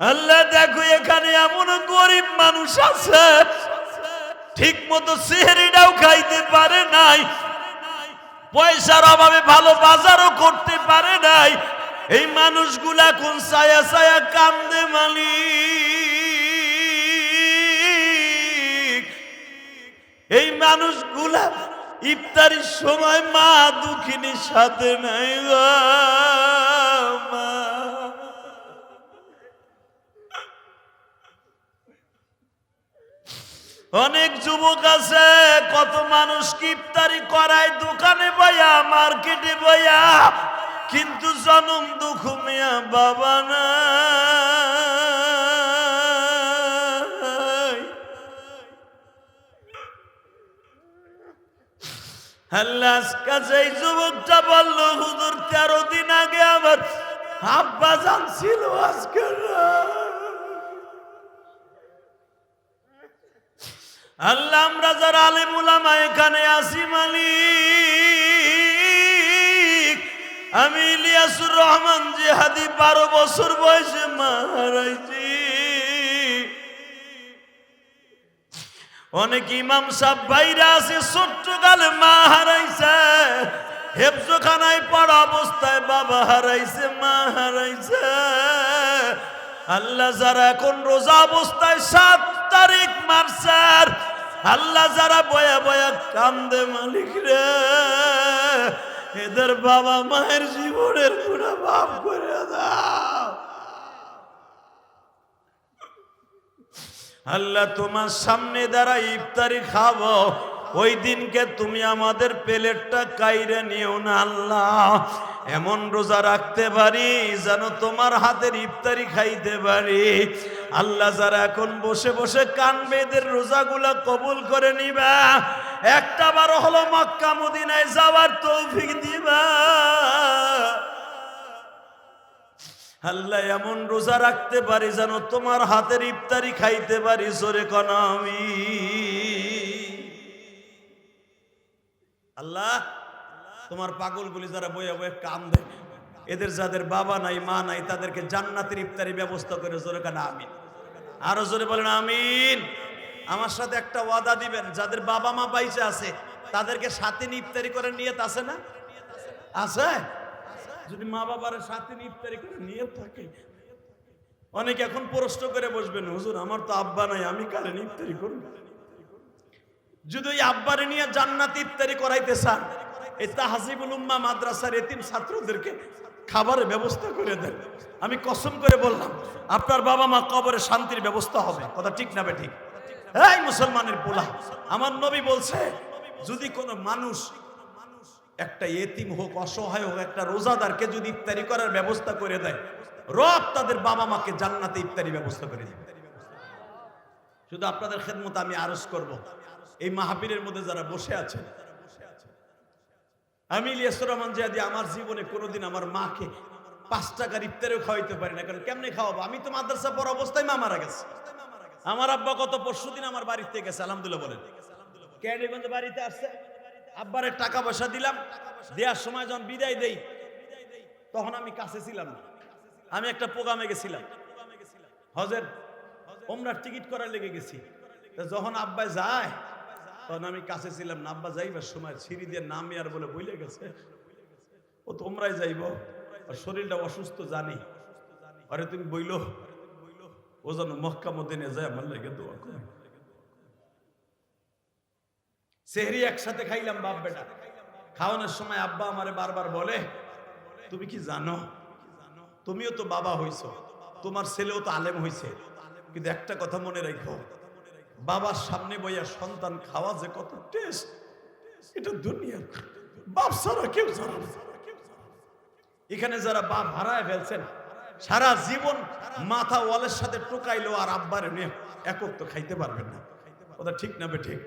আল্লাহ দেখো এখানে এমন গরিব মানুষ আছে ঠিক মতো সেহরিটাও খাইতে পারে নাই পয়সার অভাবে ভালো বাজারও করতে পারে নাই। এই মানুষগুলা কোন ছায়া ছায়া কান্দে মালি এই মানুষগুলা ইফতারির সময় মা দুঃখিনীর সাথে নাই গো, অনেক যুবক আছে, কত মানুষ ইফতারি করায়, দোকানে বয়া মার্কেটে বয়া কিন্তু জনম দুঃখ মিয়া বাবা না কাছে এই আগে আমার আব্বা জানছিল আজকে না। আল্লাহ, আমরা যারা আলেম উলামা, এখানে আসি মালিক। আমি ইলিয়াসুর রহমান জিহাদি, বারো বছর বয়সে মারাইছি। অনেক ইমাম সাহ বাইরে আছে ছোট্ট কালে মা হারাইছে। হেফজোখানায় পড়া অবস্থায় বাবা হারাইছে, মা হারাইছে। আল্লাহ যারা এখন রোজা অবস্থায় সাত তারিখ মার্চার আল্লাহ যারা বয়া বয়া কান্দে মালিক রে, এদের বাবা মায়ের জীবনের পুরা মাফ করে দাও। আল্লাহ তোমার সামনে দ্বারা ইফতারি খাব, ওই দিনকে তুমি আমাদের প্লেটটা কাইরে নিও না আল্লাহ। এমন রোজা রাখতে পারি যেন তোমার হাতের ইফতারি খাইতে পারি। আল্লাহ যারা এখন বসে বসে কানবে এদের রোজাগুলা কবুল করে নিবা, একটা বারো হলো মক্কা, মদিনায় যাওয়ার তৌফিক দিবা। আল্লাহ এমন রোজা রাখতে পারি যেন তোমার হাতের ইফতারি খাইতে পারি সরে কনামি আল্লাহ, তোমার পাগলগুলি যারা বইয়া বয়ে বয়ে কান্দে এদের যাদের বাবা নাই, মা নাই, তাদেরকে জান্নাতের ইফতারি ব্যবস্থা করে জোরে কানা আমিন। আরও জোরে বলেন আমিন। আমার সাথে একটা ওয়াদা দিবেন, যাদের বাবা মা বাইচে আছে, তাদেরকে সাথে ইফতারি করে নিয়ে আছে না? আছে? যদি মা বাবার সাথে ইফতারি করে নিয়ে থাকে। অনেকে এখন প্রশ্ন করে বসবেন, হুজুর, আমার তো আব্বা নাই, আমি কারে ইফতারি করব? যদি ওই আব্বারে নিয়ে জান্নাত ইফতারি করাইতে চান এই তাহাজিবুল উম্মা মাদ্রাসার এতিম ছাত্রদেরকে খাবারের ব্যবস্থা করে দেন। আমি কসম করে বললাম, আপনার বাবা মা কবরে শান্তির ব্যবস্থা হবে। কথা ঠিক না ঠিক? এই মুসলমানের পোলা, আমার নবী বলছে, যদি কোনো মানুষ একটা এতিম হোক, অসহায় হোক, একটা রোজাদারকে যদি ইফতারি করার ব্যবস্থা করে দেয়, রব তাদের বাবা মাকে জান্নাতে ইফতারি ব্যবস্থা করে দেবে। শুধু আপনাদের খেদমত আমি আরজ করব। এই মাহাবীরের মধ্যে যারা বসে আছেন আমি ইলিয়াসুর রহমান জিয়াদি, আমার জীবনে কোনোদিন আমার মাকে পাঁচ টাকার ইফতারিও খাওয়াইতে পারি না। কারণ কেমনে খাওয়াবো? আমি তো মাদ্রাসা পর অবস্থায় মা মারা গেছে। আমার আব্বা কত পরশুদিন আমার বাড়িতে গেছে, আলহামদুলিল্লাহ বলেন। ক্যাডিগঞ্জ বাড়িতে আসছে। আব্বারের টাকা পয়সা দিলাম। দেওয়ার সময় যখন বিদায় দেই, তখন আমি কাছে ছিলাম না। আমি একটা প্রোগ্রামে গেছিলাম। হজের, ওমরার টিকিট করার লেগে গেছি। যখন আব্বাই যায় তখন আমি কাছে ছিলাম না আব্বা যাইবার সময় সিঁড়ি দিয়ে নামি আর বলে বইলে গেছে। ও তোমরাই যাইব, আর শরীরটা অসুস্থ জানি। আরে তুমি বইলো, ও যেন মক্কা মদিনে যায়, আমার লেগে দোয়া সেহরি একসাথে খাইলাম, বাপ বেটা। খাওয়ানোর সময় আব্বা আমারে বারবার বলে, তুমি কি জানো? তুমিও তো বাবা হইছো। তোমার ছেলেও তো আলেম হইছে। কিন্তু একটা কথা মনে রাখো বাবার সামনে বইয়া সন্তান খাওয়া যে কত টেস্ট, এটা দুনিয়ার বাপ ছাড়া কেউ না। এখানে যারা বাপ হারায় ফেলছেন, সারা জীবন মাথা ওয়ালের সাথে টোকাইলো আর আব্বার একক খাইতে পারবেন না। ওটা ঠিক না ঠিক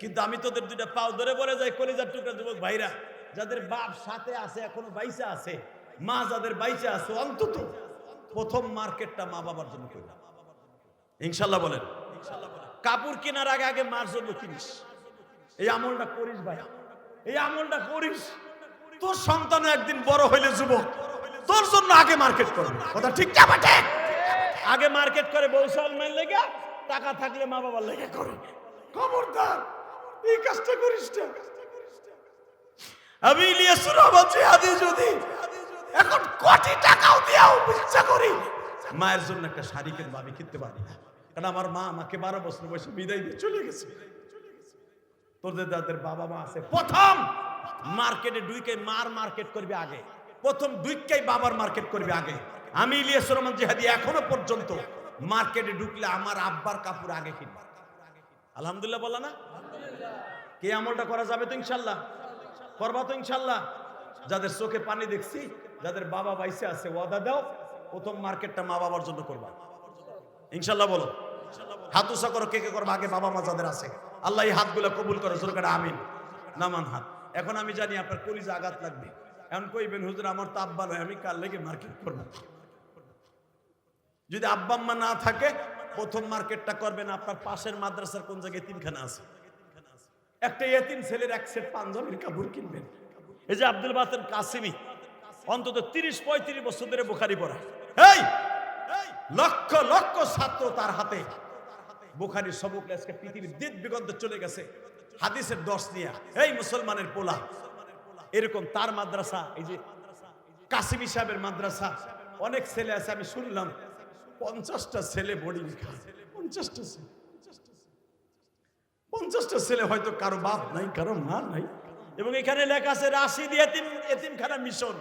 কিন্তু আমি তোদের দুইটা পাও ধরে বলে যাই, কলিজার টুকরা যুবক ভাইরা, যাদের বাপ সাথে আছে, এখনও বাইসে আছে, মা যাদের বাইসে আছে, অন্তত প্রথম মার্কেটটা মা বাবার জন্য করি ইনশাল্লাহ বলেন। কাপড় কেনার আগে আগে মার জন্য কিনিস। এই আমলটা করিস ভাই। এই আমলটা করিস। তোর সন্তান একদিন বড় হইলে যুবক, তোর জন্য আগে মার্কেট করবে। কথা ঠিক আগে মার্কেট করে বৌসাল মাইল লেগে টাকা থাকলে মা বাবার লেগে করে। খবরদার, এই কাজটা করিস আমি ইলিয়াসুর রহমান জিহাদি যদি। এখন কোটি টাকাও দিয়াও ইচ্ছা করি। মায়ের জন্য একটা শাড়ি কিনবো, আমি কিনতে পারি না। কারণ আমার মা আমাকে বারো বছর বয়সে বিদায় দিয়ে চলে গেছে। তোদের যাদের বাবা মা আছে। প্রথম মার্কেটে ডুইকে মার মার্কেট করবে আগে। প্রথম ডুইকাই বাবার মার্কেট করবে আগে। আমি ইলিয়াস রহমান জিহাদি এখনও পর্যন্ত মার্কেটে ঢুকলে আমার আব্বার কাপড় আগে কিনবো। আলহামদুলিল্লাহ বলা না? কে আমলটা করা যাবে তো ইনশাল্লাহ? করবা তো ইনশাল্লাহ। যাদের চোখে পানি দেখছি, যাদের বাবা বাইসে আছে, ওয়াদা দাও, প্রথম মার্কেটটা মা বাবার জন্য করবা। ইনশাল্লাহ বলো। হাত উষা করো, কে কে করব? আগে বাবা মা যাদের আছে। আল্লাহ এই হাতগুলো কবুল করো সরকার আমিন। নামান হাত। এখন আমি জানি আপনার কলিজা আঘাত লাগবে। এখন কইবেন, হুজুর, আমার তো আব্বা নয়, আমি কাল লেগে মার্কেট করব? যদি আব্বা আম্মা না থাকে, প্রথম মার্কেটটা করবেন আপনার পাশের মাদ্রাসার কোন জায়গায় তিনখানা আছে। একটা এতিম ছেলের এক সেট পাঞ্জাবির কাপড় কিনবেন। এই যে আব্দুল বাতেন কাসিমি, অন্তত তিরিশ পঁয়ত্রিশ বছর ধরে বুখারি পড়ায়। এই! লক্ষ লক্ষ ছাত্র তার হাতে। বুখারির সবক আজকে পৃথিবীর দিক বিগন্ত চলে গেছে। হাদিসের দশ নিয়ে। এই মুসলমানের পোলা। এরকম তার মাদ্রাসা, এই যে কাসিমি সাহেবের মাদ্রাসা। অনেক ছেলে আছে, আমি শুনলাম পঞ্চাশটা ছেলে খায়। পঞ্চাশটা ছেলে। পঞ্চাশটা ছেলে হয়তো কারও বাপ নাই, কারও মা নাই। এবং এখানে লেখা আছে, রাশিদ এতিম, এতিমখানা মিশন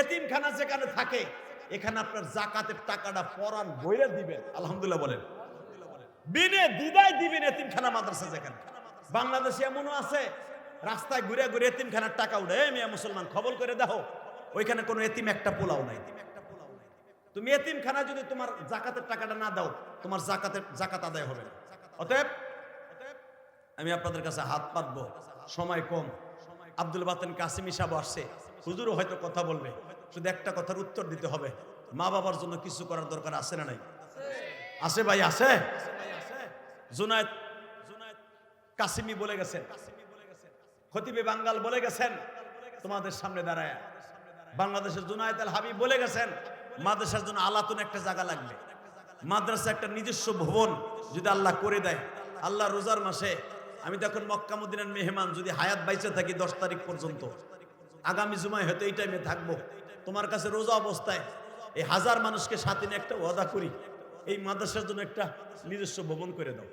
এতিমখানা যেখানে থাকে, এখানে আপনার জাকাতের টাকাটা পরান বইরে দিবেন। আলহামদুলিল্লাহ বলেন। বিনে দিদায় দিবেন এতিমখানা মাদ্রাসা যেখানে। বাংলাদেশে এমনও আছে, রাস্তায় ঘুরে ঘুরে এতিমখানার টাকা উঠে মিয়া মুসলমান, খবর করে দেখো, ওইখানে কোনো এতিম একটা পোলাও নাই। তুমি এতিমখানা যদি তোমার জাকাতের টাকাটা না দাও, তোমার জাকাতের, জাকাত আদায় হবে না। অতএব, আমি আপনাদের কাছে হাত পাতবো, সময় কম। আব্দুল বাতেন কাসিমি সাহেব আসছে, হুজুরও হয়তো কথা বলবে, শুধু একটা কথার উত্তর দিতে হবে। মা বাবার জন্য কিছু করার দরকার আছে না নাই? আছে ভাই, আছে? জুনায়দ কাসিমি বলে গেছেন। খতিবে বাঙ্গাল বলে গেছেন, তোমাদের সামনে দাঁড়ায়। বাংলাদেশের জুনায়দ আল হাবিব বলে গেছেন, মাদ্রাসার জন্য আলাতুন একটা জায়গা লাগবে। মাদ্রাসা একটা নিজস্ব ভবন যদি আল্লাহ করে দেয়, আল্লাহ রোজার মাসে, আমি তখন মক্কামুদ্দিনের মেহমান, যদি হায়াত বাইচে থাকি দশ তারিখ পর্যন্ত। আগামী জুমায় হয়তো এই টাইমে থাকব। তোমার কাছে রোজা অবস্থায় এই হাজার মানুষকে সাথে একটা ওয়াদা করি। এই মাদ্রাসার জন্য একটা নিজস্ব ভবন করে দাও।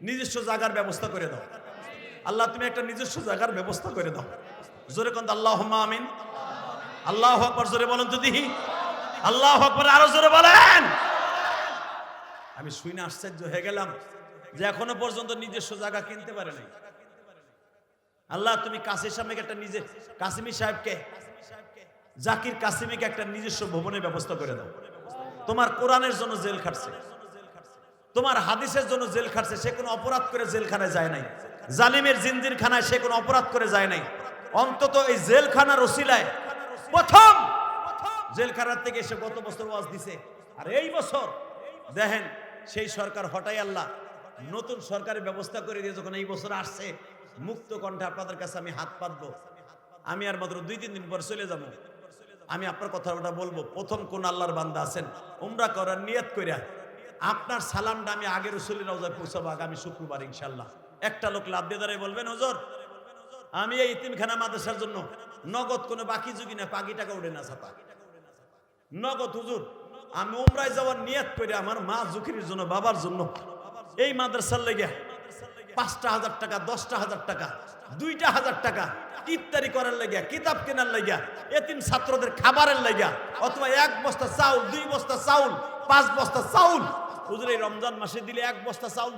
নিজস্ব জায়গার ব্যবস্থা করে দাও। আল্লাহ, তুমি একটা নিজস্ব জায়গার ব্যবস্থা করে দাও। জোরে কন্ত আল্লাহ আমিন। আল্লাহ আকবর, জোরে বলেন দিহি আল্লাহ আকবর, আরও জোরে বলেন। আমি শুনে আশ্চর্য হয়ে গেলাম যে এখনও পর্যন্ত নিজস্ব জায়গা কিনতে পারে নাই। আল্লাহ, তুমি কাসির সাহেবকে একটা নিজে, কাসিমি সাহেবকে, জাকির কাসিমিকে একটা নিজস্ব ভবনের ব্যবস্থা করে দাও। তোমার কোরআনের জন্য জেল খাটছে। তোমার হাদিসের জন্য জেল খাটছে, সে কোনো অপরাধ করে জেলখানায় যায় নাই। জালিমের জিন্দির খানায় সে কোনো অপরাধ করে যায় নাই। অন্তত এই জেলখানার ওসিলায় প্রথম জেলখানার থেকে এসে গত বছর ওয়াজ দিছে। আর এই বছর দেখেন, সেই সরকার হটাই আল্লাহ, নতুন সরকারের ব্যবস্থা করে দিয়ে যখন এই বছর আসছে, মুক্ত কণ্ঠে আপনাদের কাছে আমি হাত পাতবো। আমি আর মাত্র দুই তিন দিন পর চলে যাব। আমি আপনার কথাটা বলব। প্রথম কোন আল্লাহর বান্দা আছেন, উমরা করার নিয়ত করিয়া আপনার সালামটা আমি আগের রসুলের রোজায় পৌঁছাবো আগামী শুক্রবার ইনশাল্লাহ একটা লোক লাভ দিয়ে দাঁড়িয়ে বলবেন, হজর, আমি এই ইতিমখানা মাদ্রাসার জন্য নগদ কোনো বাকি যুগি না পাকি টাকা উঠে না ছাপা। নগদ, হুজুর, আমি উমরায় যাওয়ার নিয়ত করে আমার মা জুখির জন্য, বাবার জন্য এই মাদ্রাসার লেগে পাঁচটা হাজার টাকা, দশটা হাজার টাকা, দুইটা হাজার টাকা। ইফতারি করার লাগিয়া, কিতাব কেনার লাগিয়া, এতিম ছাত্রদের খাবারের লাগিয়া, অথবা এক বস্তা চাউল, দুই বস্তা চাউল, পাঁচ বস্তা চাউল। হুজুর রমজান মাসে দিলে এক বস্তা চাউল